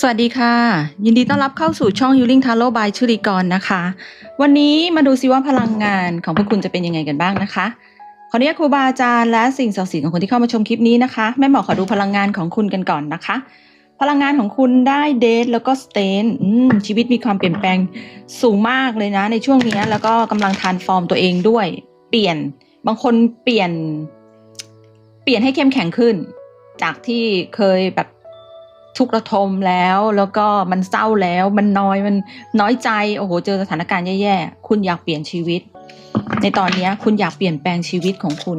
สวัสดีค่ะ ยินดีต้อนรับเข้าสู่ช่อง Healing Tarot by ชุริกรนะคะ วันนี้มาดูซิว่าพลังงานของพวกคุณจะเป็นยังไงกันบ้างนะคะขออนุญาตครูบาอาจารย์และสิ่งศักดิ์สิทธิ์ของคนที่เข้ามาชมคลิปนี้นะคะแม่หมอขอดูพลังงานของคุณกันก่อนนะคะ พลังงานของคุณได้เดทแล้วก็สเตนชีวิตมีความเปลี่ยนแปลงสูงมากเลยนะ ในช่วงนี้แล้วก็กำลังทานฟอร์มตัวเองด้วย เปลี่ยนบางคนเปลี่ยน เปลี่ยนให้เข้มแข็งขึ้น จากที่เคยแบบ ทุกข์ระทมแล้ว แล้วก็มันเศร้าแล้ว มันน้อยมันน้อยใจโอ้โหเจอสถานการณ์แย่ๆคุณอยากเปลี่ยนชีวิต ในตอนนี้คุณอยากเปลี่ยนแปลงชีวิตของคุณ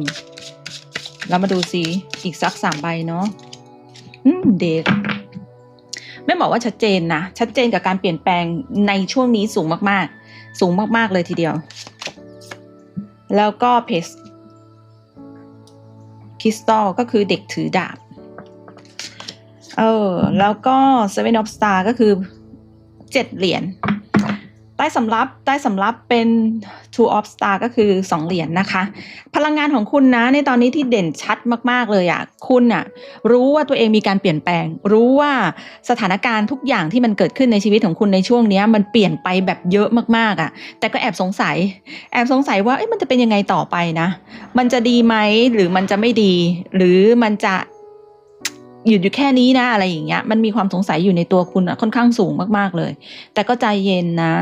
เรามาดูสิอีกสักสามใบเนาะอืมเดทไม่บอกว่าชัดเจนนะชัดเจนกับการเปลี่ยนแปลงในช่วงนี้สูงมากๆ สูงมากๆเลยทีเดียว แล้วก็เพสคริสตัลก็คือเด็กถือดาบ เออ แล้วก็ Seven of Star ก็คือเจ็ดเหรียญใต้สำรับใต้สำรับเป็น Two of Star ก็คือสองเหรียญนะคะ พลังงานของคุณนะในตอนนี้ที่เด่นชัดมาก ๆ เลยอะ่ะ คุณอะ่ะ รู้ว่าตัวเองมีการเปลี่ยนแปลง รู้ว่าสถานการณ์ทุกอย่างที่มันเกิดขึ้นในชีวิตของคุณในช่วงนี้มันเปลี่ยนไปแบบเยอะมากๆอะ่ะ แต่ก็แอบสงสัย แอบสงสัยว่าเอ๊ะมันจะเป็นยังไงต่อไปนะ มันจะดีไหมหรือมันจะไม่ดี หรือมันจะ หยุดอยู่แค่นี้นะ อะไรอย่างเงี้ย มันมีความสงสัยอยู่ในตัวคุณอะค่อนข้างสูงมากๆเลย แต่ก็ใจเย็นนะ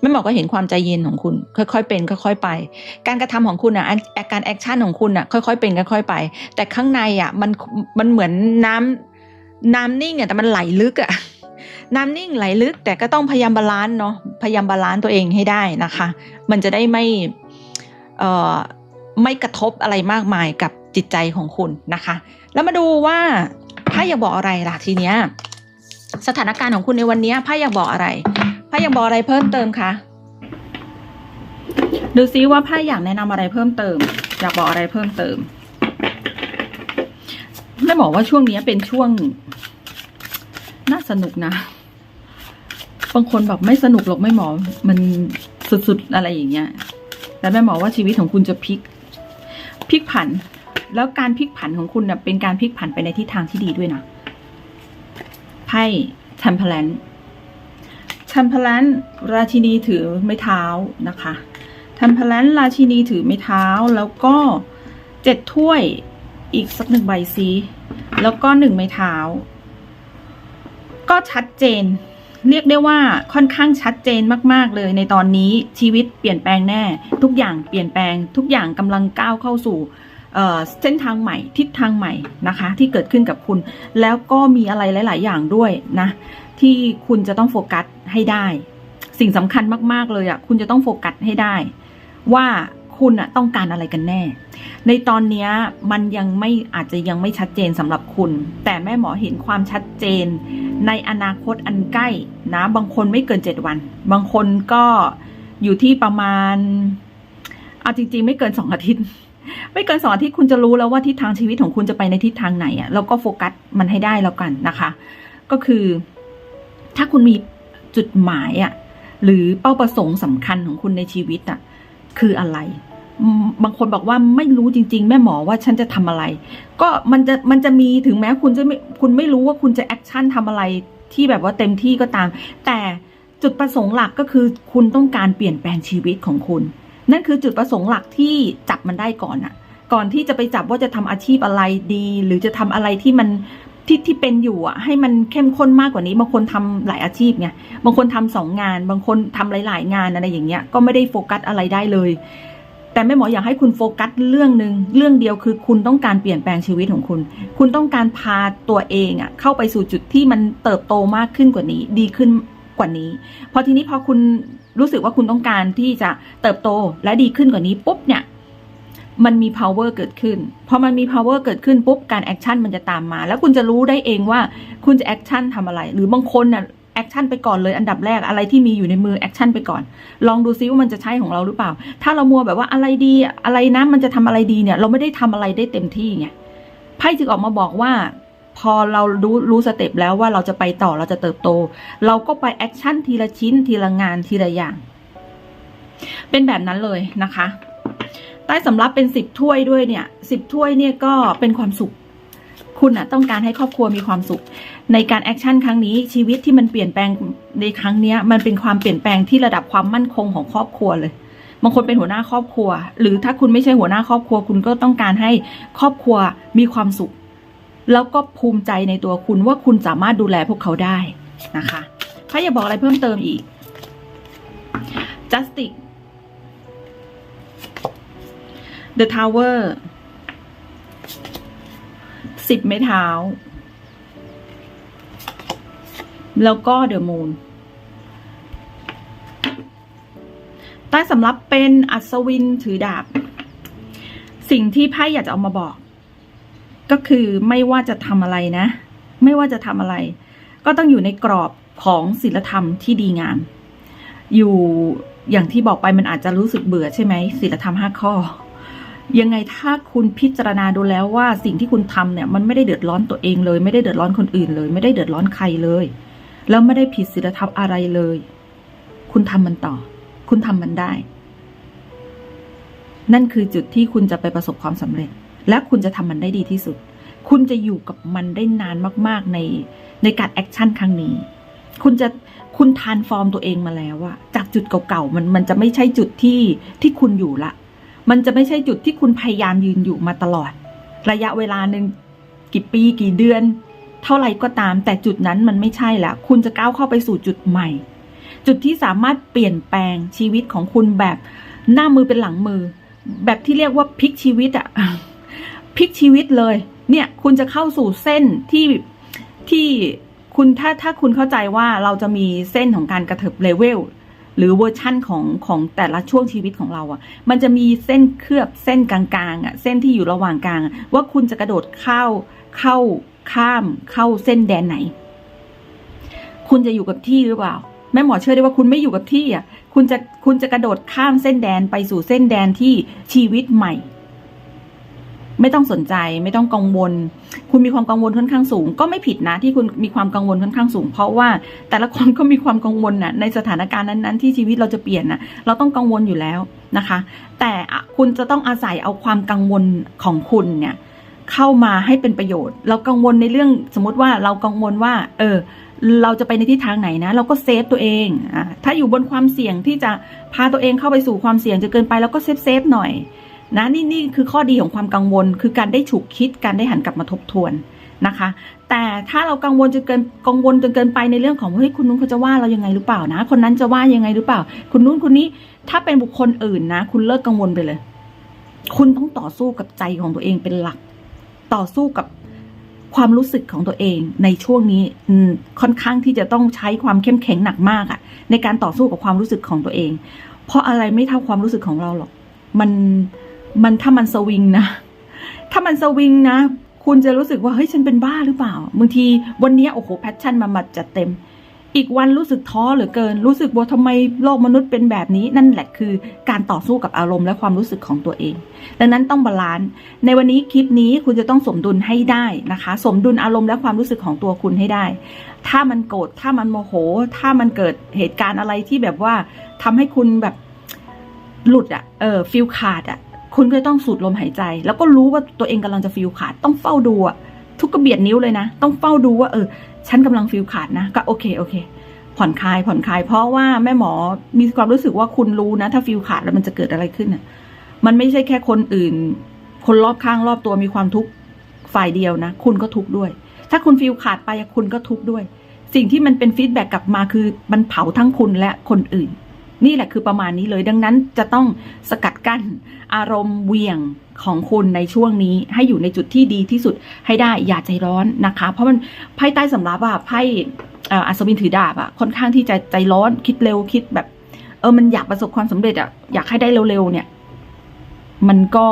ไม่บอกก็เห็นความใจเย็นของคุณ ค่อยๆเป็น ค่อยๆไป การกระทำของคุณอะการแอคชั่นของคุณอะค่อยๆเป็นค่อยๆไป แต่ข้างในอะมันมันเหมือนน้ำน้ำนิ่งอะแต่มันไหลลึกอะน้ำนิ่งไหลลึกแต่ก็ต้องพยายามบาลานซ์เนาะพยายามบาลานซ์ตัวเองให้ได้นะคะ มันจะได้ไม่เอ่อไม่กระทบอะไรมากมายกับจิตใจของคุณนะคะ แล้วมาดูว่า พ่อยากบอกอะไรล่ะทีเนี้ยสถานการณ์ของคุณในวันนี้ไพ่อยากบอกอะไรไพ่อยากบอกอะไรเพิ่มเติมคะดูซิว่าไพ่อยากแนะนำอะไรเพิ่มเติม อยากบอกอะไรเพิ่มเติมไม่บอกว่าช่วงนี้เป็นช่วง น่าสนุกนะบางคนแบบไม่สนุกหรอกไม่หมอ มันสุดๆอะไรอย่างเงี้ยแต่แม่หมอว่าชีวิตของคุณจะพลิกพลิกผัน แล้วการพลิกผันของคุณเน่ยเป็นการพลิกผันไปในทิศทางที่ดีด้วยนะไพ่แทมพลนแทมเพลนราชินีถือไม้เท้านะคะแทมพลนราชินีถือไม้เท้าแล้วก็เจ็ดถ้วยอีกสักหนึ่งใบซีแล้วก็หนึ่งไม้เท้า ก็ชัดเจน เรียกได้ว่าค่อนข้างชัดเจนมาก ๆ เลยในตอนนี้ชีวิตเปลี่ยนแปลงแน่ ทุกอย่างเปลี่ยนแปลงทุกอย่างกำลังก้าวเข้าสู่ เส้นทางใหม่ทิศทางใหม่นะคะ ที่เกิดขึ้นกับคุณ แล้วก็มีอะไรหลาย ๆ อย่างด้วยนะ ที่คุณจะต้องโฟกัสให้ได้ สิ่งสำคัญมาก ๆ เลยอะ่ะคุณจะต้องโฟกัสให้ได้ ว่าคุณอะต้องการอะไรกันแน่ ในตอนนี้มันยังไม่อาจจะยังไม่ชัดเจนสำหรับคุณ แต่แม่หมอเห็นความชัดเจน ในอนาคตอันใกล้นะ บางคนไม่เกินเจ็ดวัน บางคนก็อยู่ที่ประมาณเอาจริง ๆ ไม่เกินสองอาทิตย์ ไม่เกินสองอาทิตย์คุณจะรู้แล้วว่าทิศทางชีวิตของคุณจะไปในทิศทางไหนอะ่ะแล้วก็โฟกัสมันให้ได้แล้วกันนะคะ ก็คือ ถ้าคุณมีจุดหมายอะ่ะหรือเป้าประสงค์สำคัญของคุณในชีวิตอะ่ะคืออะไร บางคนบอกว่าไม่รู้จริง ๆ แม่หมอว่าฉันจะทำอะไร ก็มันจะมันจะมีถึงแม้คุณจะไม่คุณไม่รู้ว่าคุณจะแอคชั่นทำอะไรที่แบบว่าเต็มที่ก็ตาม แต่จุดประสงค์หลักก็คือคุณต้องการเปลี่ยนแปลงชีวิตของคุณ นั่นคือจุดประสงค์หลักที่จับมันได้ก่อนอะก่อนที่จะไปจับว่าจะทำอาชีพอะไรดี หรือจะทำอะไรที่มันที่ที่เป็นอยู่อะ ให้มันเข้มข้นมากกว่านี้ บางคนทำหลายอาชีพไงบางคนทำสองงาน บางคนทำหลาย ๆ งานอะไรอย่างเงี้ยก็ไม่ได้โฟกัสอะไรได้เลย แต่แม่หมออยากให้คุณโฟกัสเรื่องหนึ่งเรื่องเดียวคือคุณต้องการเปลี่ยนแปลงชีวิตของคุณ คุณต้องการพาตัวเองอะ เข้าไปสู่จุดที่มันเติบโตมากขึ้นกว่านี้ ดีขึ้นกว่านี้พอทีนี้พอคุณ รู้สึกว่าคุณต้องการที่จะเติบโตและดีขึ้นกว่านี้ปุ๊บเนี่ยมันมี power เกิดขึ้น พอมันมี power เกิดขึ้นปุ๊บ การแอคชั่นมันจะตามมา แล้วคุณจะรู้ได้เองว่าคุณจะแอคชั่นทำอะไร หรือบางคนน่ะแอคชั่นไปก่อนเลย อันดับแรก อะไรที่มีอยู่ในมือแอคชั่นไปก่อน ลองดูซิว่ามันจะใช่ของเราหรือเปล่า ถ้าเรามัวแบบว่าอะไรดี อะไรนะ มันจะทำอะไรดีเนี่ย เราไม่ได้ทำอะไรได้เต็มที่ไง ไพ่จึงออกมาบอกว่า พอเรารู้รู้สเต็ปแล้วว่าเราจะไปต่อเราจะเติบโต เราก็ไปแอคชั่นทีละชิ้นทีละงานทีละอย่าง เป็นแบบนั้นเลยนะคะ ใต้สำรับเป็นสิบถ้วยด้วยเนี่ยสิบถ้วยเนี่ยก็เป็นความสุข คุณอะต้องการให้ครอบครัวมีความสุข ในการแอคชั่นครั้งนี้ชีวิตที่มันเปลี่ยนแปลงในครั้งนี้มันเป็นความเปลี่ยนแปลงที่ระดับความมั่นคงของครอบครัวเลยบางคนเป็นหัวหน้าครอบครัว หรือถ้าคุณไม่ใช่หัวหน้าครอบครัว คุณก็ต้องการให้ครอบครัวมีความสุข แล้วก็ภูมิใจในตัวคุณว่าคุณสามารถดูแลพวกเขาได้นะคะถ้าอยากบอกอะไรเพิ่มเติมอีก justice the tower สิบไม้เท้า แล้วก็เดอะมูนใต้สำรับเป็นอัศวินถือดาบ สิ่งที่ไพ่อยากจะเอามาบอก ก็คือไม่ว่าจะทำอะไรนะ ไม่ว่าจะทำอะไร ก็ต้องอยู่ในกรอบของศีลธรรมที่ดีงาม อยู่อย่างที่บอกไปมันอาจจะรู้สึกเบื่อใช่ไหมศีลธรรมห้าข้อ ยังไงถ้าคุณพิจารณาดูแล้วว่าสิ่งที่คุณทำเนี่ย มันไม่ได้เดือดร้อนตัวเองเลย ไม่ได้เดือดร้อนคนอื่นเลย ไม่ได้เดือดร้อนใครเลย แล้วไม่ได้ผิดศีลธรรมอะไรเลย คุณทำมันต่อ คุณทำมันได้ นั่นคือจุดที่คุณจะไปประสบความสำเร็จ และคุณจะทำมันได้ดีที่สุด คุณจะอยู่กับมันได้นานมาก ๆ ในในการแอคชั่นครั้งนี้ คุณจะคุณทานฟอร์มตัวเองมาแล้วอะจากจุดเก่าๆมันมันจะไม่ใช่จุดที่ที่คุณอยู่ละ มันจะไม่ใช่จุดที่คุณพยายามยืนอยู่มาตลอด ระยะเวลาหนึ่งกี่ปีกี่เดือน เท่าไหร่ก็ตาม แต่จุดนั้นมันไม่ใช่ละคุณจะก้าวเข้าไปสู่จุดใหม่ จุดที่สามารถเปลี่ยนแปลงชีวิตของคุณแบบหน้ามือเป็นหลังมือ แบบที่เรียกว่าพลิกชีวิตอะ พลิกชีวิตเลย เนี่ยคุณจะเข้าสู่เส้นที่ที่คุณถ้าถ้าคุณเข้าใจว่าเราจะมีเส้นของการกระเถิบเลเวลหรือเวอร์ชั่นของของแต่ละช่วงชีวิตของเราอะ่ะ มันจะมีเส้นเคลือบเส้นกลางๆอะ่ะ เส้นที่อยู่ระหว่างกลาง ว่าคุณจะกระโดดเข้าเข้าข้ามเข้าเส้นแดนไหน คุณจะอยู่กับที่หรือเปล่าแม่หมอเชื่อได้ว่าคุณไม่อยู่กับที่อะ คุณจะคุณจะกระโดดข้ามเส้นแดนไปสู่เส้นแดนที่ชีวิตใหม่ ไม่ต้องสนใจไม่ต้องกังวล คุณมีความกังวลค่อนข้างสูง ก็ไม่ผิดนะที่คุณมีความกังวลค่อนข้างสูง เพราะว่าแต่ละคนก็มีความกังวลน่ะในสถานการณ์นั้นๆ ที่ชีวิตเราจะเปลี่ยนน่ะเราต้องกังวลอยู่แล้วนะคะ แต่คุณจะต้องอาศัยเอาความกังวลของคุณเนี่ยเข้ามาให้เป็นประโยชน์ เรากังวลในเรื่องสมมติว่าเรากังวลว่า เออ เราจะไปในทิศทางไหนนะ เราก็เซฟตัวเองอะถ้าอยู่บนความเสี่ยงที่จะพาตัวเองเข้าไปสู่ความเสี่ยงจะเกินไปเราก็เซฟเซฟหน่อย นะนี่นี่คือข้อดีของความกังวล คือการได้ฉุกคิดการได้หันกลับมาทบทวนนะคะ แต่ถ้าเรากังวลจนเกินกังวลจนเกินไปในเรื่องของเฮ้ยคุณนู้นเขาจะว่าเรายังไงหรือเปล่านะ คนนั้นจะว่ายังไงหรือเปล่า คุณนู้นคนนี้ถ้าเป็นบุคคลอื่นนะ คุณเลิกกังวลไปเลย คุณต้องต่อสู้กับใจของตัวเองเป็นหลัก ต่อสู้กับความรู้สึกของตัวเองในช่วงนี้ค่อนข้างที่จะต้องใช้ความเข้มแข็งหนักมากอะในการต่อสู้กับความรู้สึกของตัวเอง เพราะอะไรไม่เท่าความรู้สึกของเราหรอก มัน มันถ้ามันสวิงนะ ถ้ามันสวิงนะ คุณจะรู้สึกว่าเฮ้ยฉันเป็นบ้าหรือเปล่าบางทีวันนี้โอ้โหแพชชั่นมันมาจัดเต็ม อีกวันรู้สึกท้อเหลือเกิน รู้สึกว่าทำไมโลกมนุษย์เป็นแบบนี้ นั่นแหละคือการต่อสู้กับอารมณ์และความรู้สึกของตัวเอง ดังนั้นต้องบาลานซ์ในวันนี้คลิปนี้คุณจะต้องสมดุลให้ได้นะคะ สมดุลอารมณ์และความรู้สึกของตัวคุณให้ได้ ถ้ามันโกรธถ้ามันโมโห ถ้ามันเกิดเหตุการณ์อะไรที่แบบว่าทำให้คุณแบบหลุดอะเออฟิลขาดอะ คุณก็ต้องสูดลมหายใจ แล้วก็รู้ว่าตัวเองกำลังจะฟิลขาด ต้องเฝ้าดูอะทุกกระเบียดนิ้วเลยนะ ต้องเฝ้าดูว่า เออ ฉันกำลังฟิลขาดนะ ก็โอเคโอเค ผ่อนคลายผ่อนคลาย เพราะว่าแม่หมอมีความรู้สึกว่าคุณรู้นะ ถ้าฟิลขาดแล้วมันจะเกิดอะไรขึ้นอะ มันไม่ใช่แค่คนอื่น คนรอบข้างรอบตัวมีความทุกข์ฝ่ายเดียวนะ คุณก็ทุกข์ด้วย ถ้าคุณฟิลขาดไปคุณก็ทุกข์ด้วย สิ่งที่มันเป็นฟีดแบ็กกลับมาคือมันเผาทั้งคุณและคนอื่น นี่แหละคือประมาณนี้เลยดังนั้นจะต้องสกัดกั้นอารมณ์เหวี่ยงของคุณในช่วงนี้ให้อยู่ในจุดที่ดีที่สุดให้ได้อย่าใจร้อนนะคะ เพราะมันไพ่ใต้สำรับอะไพ่อัศวินถือดาบอะค่อนข้างที่จะใจร้อนคิดเร็วคิดแบบ เออมันอยากประสบความสำเร็จอะอยากให้ได้เร็วๆเนี่ย มันก็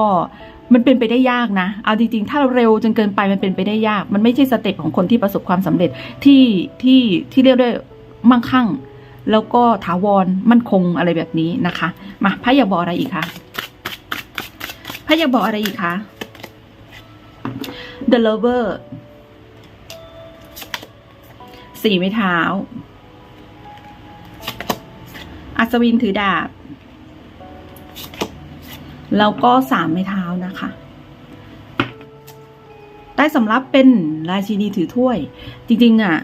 มันเป็นไปได้ยากนะ เอาจริงๆ ถ้าเร็วจนเกินไปมันเป็นไปได้ยาก มันไม่ใช่สเต็ปของคนที่ประสบความสำเร็จที่ที่ที่เรียกได้มั่งคั่ง แล้วก็ถาวรมั่นคงอะไรแบบนี้นะคะ มาพระอยาบอกอะไรอีกคะพระอยาบอกอะไรอีกคะ The Lover สี่ไม้เท้า อัศวินถือดาบ แล้วก็สามไม้เท้านะคะใต้ใต้สำรับเป็นราชินีถือถ้วย จริง ๆ อะ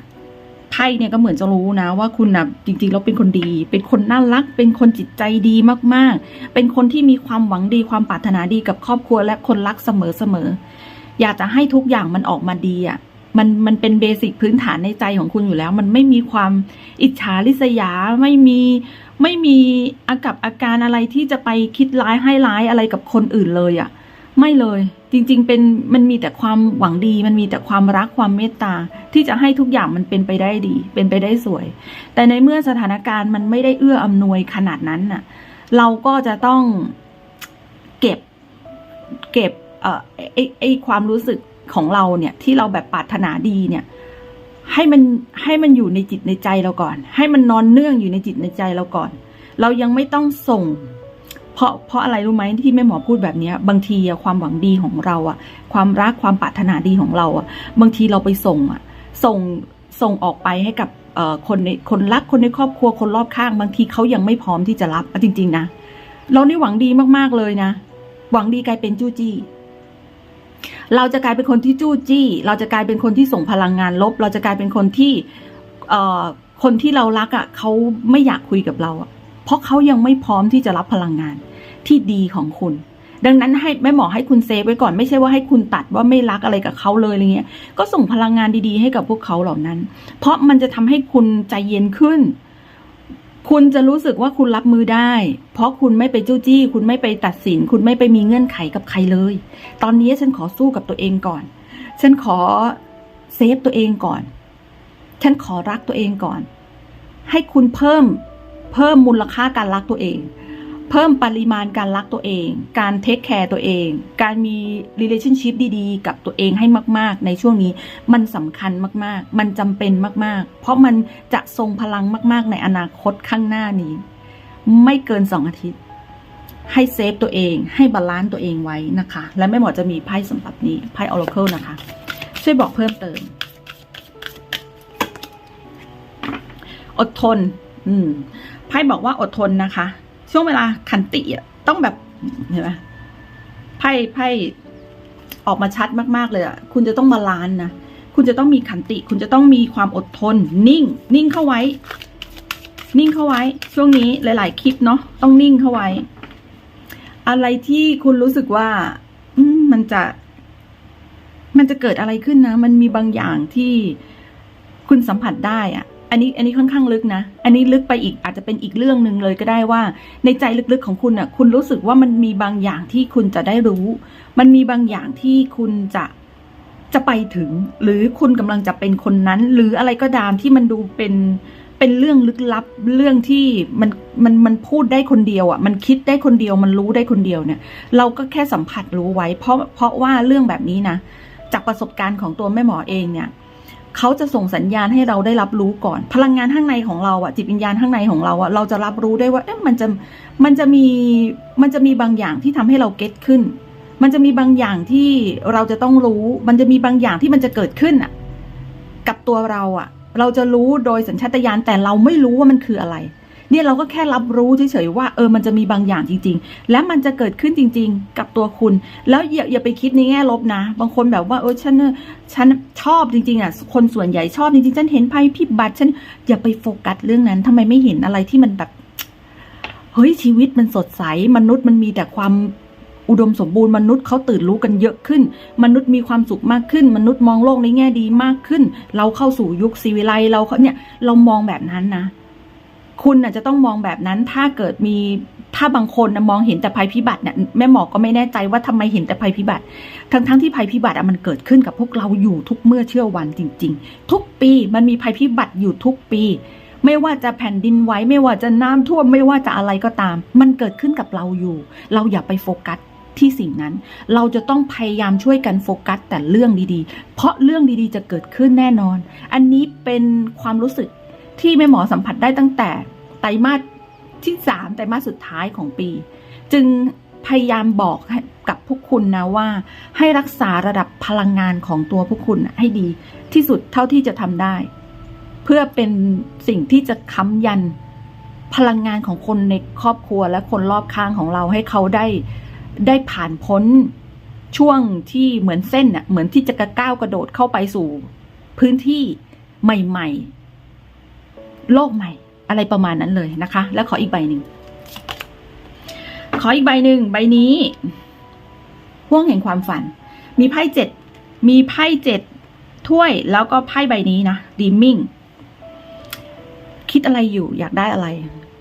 ไพ่เนี่ยก็เหมือนจะรู้นะว่าคุณนะจริงๆแล้วเป็นคนดี เป็นคนน่ารัก เป็นคนจิตใจดีมากๆ เป็นคนที่มีความหวังดีความปรารถนาดีกับครอบครัวและคนรักเสมอๆอยากจะให้ทุกอย่างมันออกมาดีอะมันมันเป็นเบสิกพื้นฐานในใจของคุณอยู่แล้ว มันไม่มีความอิจฉาริษยาไม่มีไม่มีอากับอาการอะไรที่จะไปคิดร้ายให้ร้ายอะไรกับคนอื่นเลยอะ ไม่เลยจริง ๆ เป็นมันมีแต่ความหวังดี มันมีแต่ความรักความเมตตา ที่จะให้ทุกอย่างมันเป็นไปได้ดี เป็นไปได้สวย แต่ในเมื่อสถานการณ์มันไม่ได้เอื้ออำนวยขนาดนั้นน่ะ เราก็จะต้องเก็บเก็บเอ่อไอไอความรู้สึกของเราเนี่ย ที่เราแบบปรารถนาดีเนี่ย ให้มันให้มันอยู่ในจิตในใจเราก่อน ให้มันนอนเนื่องอยู่ในจิตในใจเราก่อน เรายังไม่ต้องส่ง ราะเพราะอะไรรู้ไหมที่แม่หมอพูดแบบนี้บางทีความหวังดีของเราอะความรักความปรารถนาดีของเราอะบางทีเราไปส่งอะส่งส่งออกไปให้กับคนในคนรักคนในครอบครัวคนรอบข้าง บางทีเขายังไม่พร้อมที่จะรับจริง ๆ นะเรานี่หวังดีมากๆเลยนะ หวังดีกลายเป็นจู้จี้เราจะกลายเป็นคนที่จู้จี้ เราจะกลายเป็นคนที่ส่งพลังงานลบ เราจะกลายเป็นคนที่คนที่เรารักอะ่ะเขาไม่อยากคุยกับเราอะ่ะเพราะเขายังไม่พร้อมที่จะรับพลังงาน ที่ดีของคุณ ดังนั้นให้แม่หมอให้คุณเซฟไว้ก่อนไม่ใช่ว่าให้คุณตัดว่าไม่รักอะไรกับเขาเลยอะไรเงี้ย ก็ส่งพลังงานดีๆ ให้กับพวกเขาเหล่านั้น เพราะมันจะทำให้คุณใจเย็นขึ้น คุณจะรู้สึกว่าคุณรับมือได้ เพราะคุณไม่ไปจู้จี้ คุณไม่ไปตัดสิน คุณไม่ไปมีเงื่อนไขกับใครเลย ตอนนี้ฉันขอสู้กับตัวเองก่อน ฉันขอเซฟตัวเองก่อน ฉันขอรักตัวเองก่อน ให้คุณเพิ่มเพิ่มมูลค่าการรักตัวเอง เพิ่มปริมาณการรักตัวเอง การเทคแคร์ตัวเอง การมี relationship ดีๆ กับตัวเองให้มากๆ ในช่วงนี้มันสำคัญมากๆ มันจำเป็นมากๆ เพราะมันจะทรงพลังมาก ๆ ในอนาคตข้างหน้านี้ ไม่เกินสองอาทิตย์ ให้เซฟตัวเอง ให้บาลานซ์ตัวเองไว้นะคะ และแม่หมอจะมีไพ่สำหรับนี้ ไพ่ Oracle นะคะ ช่วยบอกเพิ่มเติม อดทน อืมไพ่บอกว่าอดทนนะคะ ช่วงเวลาขันติอะต้องแบบเห็นไหมไพ่ไพ่ออกมาชัดมากๆเลยอะคุณจะต้องบาล้านนะคุณจะต้องมีขันติ คุณจะต้องมีความอดทน นิ่ง นิ่งเข้าไว้ นิ่งเข้าไว้ ช่วงนี้หลาย ๆ คลิปเนาะต้องนิ่งเข้าไว้ อะไรที่คุณรู้สึกว่า อืมมันจะ มันจะเกิดอะไรขึ้นนะ มันมีบางอย่างที่คุณสัมผัสได้อะ อันนี้อันนี้ค่อนข้างลึกนะ อันนี้ลึกไปอีกอาจจะเป็นอีกเรื่องหนึ่งเลยก็ได้ว่า ในใจลึกๆของคุณอะคุณรู้สึกว่ามันมีบางอย่างที่คุณจะได้รู้ มันมีบางอย่างที่คุณจะจะไปถึง หรือคุณกำลังจะเป็นคนนั้น หรืออะไรก็ตามที่มันดูเป็นเป็นเรื่องลึกลับเรื่องที่มันมันมันพูดได้คนเดียวอะ มันคิดได้คนเดียวมันรู้ได้คนเดียวเนี่ย เราก็แค่สัมผัสรู้ไว้ เพราะเพราะว่าเรื่องแบบนี้นะจากประสบการณ์ของตัวแม่หมอเองเนี่ย เขาจะส่งสัญญาณให้เราได้รับรู้ก่อน พลังงานข้างในของเราอะจิตวิญญาณข้างในของเราอะเราจะรับรู้ได้ว่าเอ๊ะมันจะมันจะมีมันจะมีบางอย่างที่ทำให้เราเก็ตขึ้น มันจะมีบางอย่างที่เราจะต้องรู้ มันจะมีบางอย่างที่มันจะเกิดขึ้นอะกับตัวเราอะเราจะรู้โดยสัญชาตญาณแต่เราไม่รู้ว่ามันคืออะไร เนี่ยเราก็แค่รับรู้เฉยๆว่าเออมันจะมีบางอย่างจริง ๆ และมันจะเกิดขึ้นจริง ๆ กับตัวคุณ แล้วอย่าอย่าไปคิดในแง่ลบนะ บางคนแบบว่าเออฉันฉันชอบจริงๆอะคนส่วนใหญ่ชอบจริงๆฉันเห็นภัยพิบัติฉันอย่าไปโฟกัสเรื่องนั้นทำไมไม่เห็นอะไรที่มันแบบเฮ้ยชีวิตมันสดใสมนุษย์มันมีแต่ความอุดมสมบูรณ์มนุษย์เขาตื่นรู้กันเยอะขึ้น มนุษย์มีความสุขมากขึ้น มนุษย์มองโลกในแง่ดีมากขึ้น เราเข้าสู่ยุคซีวิไลเราเนี่ยเรามองแบบนั้นนะ คุณน่ะจะต้องมองแบบนั้นถ้าเกิดมีถ้าบางคนนะมองเห็นแต่ภัยพิบัติเนี่ยแม่หมอก็ไม่แน่ใจว่าทำไมเห็นแต่ภัยพิบัติ ทั้งทั้งที่ภัยพิบัติอะมันเกิดขึ้นกับพวกเราอยู่ทุกเมื่อเชื่อวันจริง ๆ ทุกปีมันมีภัยพิบัติอยู่ทุกปี ไม่ว่าจะแผ่นดินไหวไม่ว่าจะน้ำท่วมไม่ว่าจะอะไรก็ตาม มันเกิดขึ้นกับเราอยู่ เราอย่าไปโฟกัสที่สิ่งนั้น เราจะต้องพยายามช่วยกันโฟกัสแต่เรื่องดีๆ เพราะเรื่องดีๆ จะเกิดขึ้นแน่นอน อันนี้เป็นความรู้สึก ที่แม่หมอสัมผัสได้ตั้งแต่ไตรมาสที่สามไตรมาสสุดท้ายของปี จึงพยายามบอกกับพวกคุณนะว่า ให้รักษาระดับพลังงานของตัวพวกคุณให้ดี ที่สุดเท่าที่จะทำได้ เพื่อเป็นสิ่งที่จะค้ำยันพลังงานของคนในครอบครัวและคนรอบข้างของเราให้เขาได้ได้ผ่านพ้นช่วงที่เหมือนเส้นน่ะเหมือนที่จะกระก้าวกระโดดเข้าไปสู่ พื้นที่ใหม่ ๆ โลกใหม่ อะไรประมาณนั้นเลยนะคะ แล้วขออีกใบหนึ่ง ขออีกใบหนึ่งใบนี้ห่วงแห่งความฝัน มีไพ่เจ็ดมีไพ่เจ็ดถ้วยแล้วก็ไพ่ใบนี้นะดีมิ่งคิดอะไรอยู่อยากได้อะไร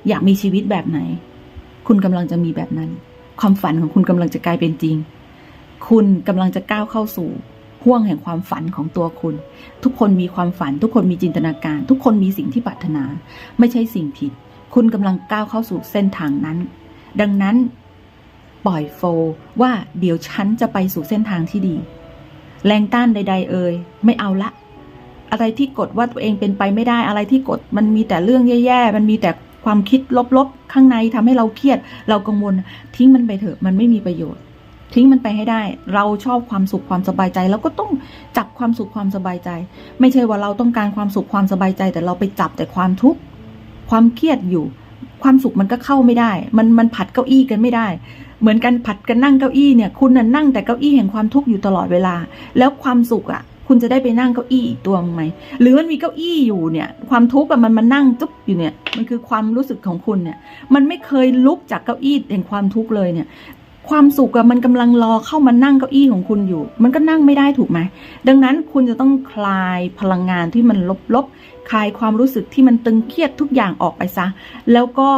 อยากมีชีวิตแบบไหน คุณกำลังจะมีแบบนั้น ความฝันของคุณกำลังจะกลายเป็นจริง คุณกำลังจะก้าวเข้าสู่ ห่วงแห่งความฝันของตัวคุณ ทุกคนมีความฝัน ทุกคนมีจินตนาการ ทุกคนมีสิ่งที่ปรารถนา ไม่ใช่สิ่งผิด คุณกำลังก้าวเข้าสู่เส้นทางนั้น ดังนั้น ปล่อยโฟลว่าเดี๋ยวฉันจะไปสู่เส้นทางที่ดี แรงต้านใด ๆ เอ่ยไม่เอาละ อะไรที่กดว่าตัวเองเป็นไปไม่ได้อะไรที่กดมันมีแต่เรื่องแย่ๆมันมีแต่ความคิดลบๆ ข้างในทำให้เราเครียด เรากังวลทิ้งมันไปเถอะมันไม่มีประโยชน์ ทิ้งมันไปให้ได้ เราชอบความสุขความสบายใจ แล้วก็ต้องจับความสุขความสบายใจ ไม่ใช่ว่าเราต้องการความสุขความสบายใจ แต่เราไปจับแต่ความทุกข์ความเครียดอยู่ ความสุขมันก็เข้าไม่ได้ มันมันผัดเก้าอี้กันไม่ได้ เหมือนกันผัดกันนั่งเก้าอี้เนี่ยคุณน่ะนั่งแต่เก้าอี้แห่งความทุกข์อยู่ตลอดเวลา แล้วความสุขอะคุณจะได้ไปนั่งเก้าอี้อีกตัวไหม หรือมันมีเก้าอี้อยู่เนี่ย ความทุกข์มันมานั่งจุ๊บอยู่เนี่ย มันคือความรู้สึกของคุณเนี่ย มันไม่เคยลุกจากเก้าอี้แห่งความทุกข์เลยเนี่ย ความสุขอะมันกำลังรอเข้ามานั่งเก้าอี้ของคุณอยู่ มันก็นั่งไม่ได้ถูกไหม ดังนั้นคุณจะต้องคลายพลังงานที่มันลบๆ คลายความรู้สึกที่มันตึงเครียดทุกอย่างออกไปซะ แล้วก็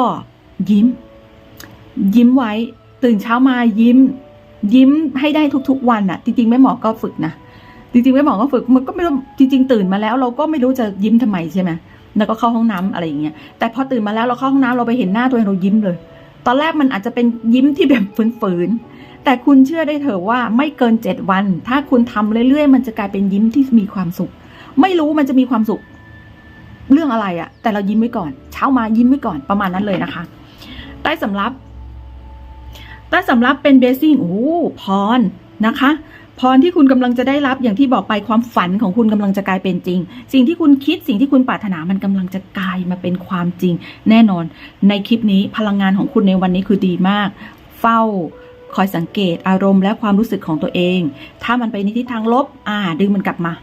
ยิ้ม ยิ้มไว้ ตื่นเช้ามายิ้ม ยิ้มให้ได้ทุกๆ วันอะจริงๆแม่หมอก็ฝึกนะ จริงๆแม่หมอก็ฝึก มันก็ไม่รู้ จริง ๆ ตื่นมาแล้ว เราก็ไม่รู้จะยิ้มทำไมใช่ไหมแล้วก็เข้าห้องน้ำอะไรอย่างเงี้ย แต่พอตื่นมาแล้วเราเข้าห้องน้ำเราไปเห็นหน้าตัวเองเรายิ้มเลย ตอนแรกมันอาจจะเป็นยิ้มที่แบบฝืนๆ แต่คุณเชื่อได้เถอะว่าไม่เกินเจ็ดวัน ถ้าคุณทำเรื่อยๆ มันจะกลายเป็นยิ้มที่มีความสุข ไม่รู้มันจะมีความสุข เรื่องอะไรอะแต่เรายิ้มไว้ก่อน เช้ามายิ้มไว้ก่อนประมาณนั้นเลยนะคะ ใต้สำรับใต้สำรับเป็นเบสซิ่งโอ้พรนะคะ พรที่คุณกำลังจะได้รับอย่างที่บอกไปความฝันของคุณกำลังจะกลายเป็นจริง สิ่งที่คุณคิดสิ่งที่คุณปรารถนามันกำลังจะกลายมาเป็นความจริง แน่นอน ในคลิปนี้พลังงานของคุณในวันนี้คือดีมาก เฝ้าคอยสังเกตอารมณ์และความรู้สึกของตัวเอง ถ้ามันไปในทิศทางลบ อ่า ดึงมันกลับมา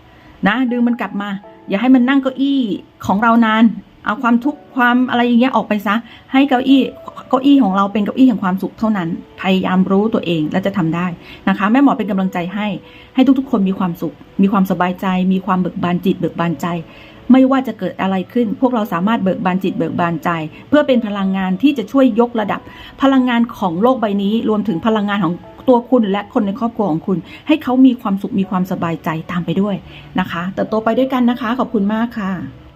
นะ ดึงมันกลับมา อย่าให้มันนั่งเก้าอี้ของเรานาน เอาความทุกข์ความอะไรอย่างเงี้ยออกไปซะ ให้เก้าอี้เก้าอี้ของเราเป็นเก้าอี้แห่งความสุขเท่านั้น พยายามรู้ตัวเองและจะทำได้นะคะ แม่หมอเป็นกำลังใจให้ ให้ทุกๆ คนมีความสุข มีความสบายใจ มีความเบิกบานจิต เบิกบานใจ ไม่ว่าจะเกิดอะไรขึ้น พวกเราสามารถเบิกบานจิตเบิกบานใจ เพื่อเป็นพลังงานที่จะช่วยยกระดับ พลังงานของโลกใบนี้ รวมถึงพลังงานของตัวคุณและคนในครอบครัวของคุณ ให้เขามีความสุขมีความสบายใจตามไปด้วยนะคะเติบโตไปด้วยกันนะคะ ขอบคุณมากค่ะ